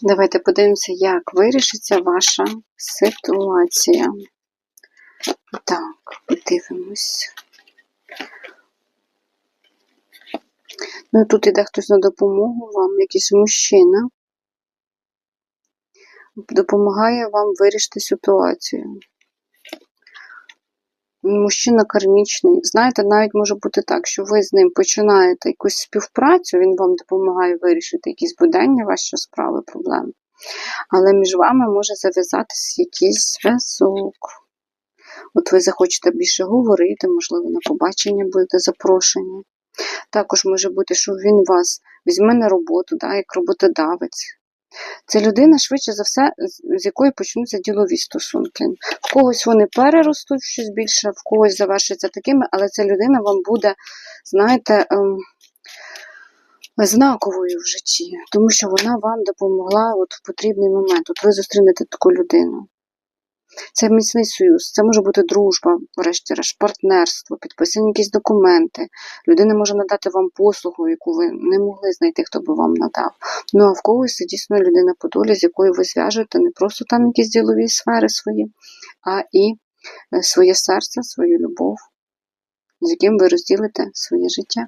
Давайте подивимося, як вирішиться ваша ситуація. Так, подивимось. Ну, тут іде хтось на допомогу вам, якийсь мужчина. Допомагає вам вирішити ситуацію. Мужчина кармічний. Знаєте, навіть може бути так, що ви з ним починаєте якусь співпрацю, він вам допомагає вирішити якісь буденні ваші справи, проблеми. Але між вами може зав'язатися якийсь зв'язок. От ви захочете більше говорити, можливо, на побачення будете запрошені. Також може бути, що він вас візьме на роботу, да, як роботодавець. Це людина, швидше за все, з- якої почнуться ділові стосунки. В когось вони переростуть щось більше, в когось завершаться такими, але ця людина вам буде, знаєте, ем, знаковою в житті, тому що вона вам допомогла от в потрібний момент. От ви зустрінете таку людину. Це міцний союз, це може бути дружба, врешті-решт, партнерство, підписані якісь документи. Людина може надати вам послугу, яку ви не могли знайти, хто би вам надав. Ну а в когось це дійсно людина по долі, з якою ви зв'яжете не просто там якісь ділові сфери свої, а і е, своє серце, свою любов, з яким ви розділите своє життя.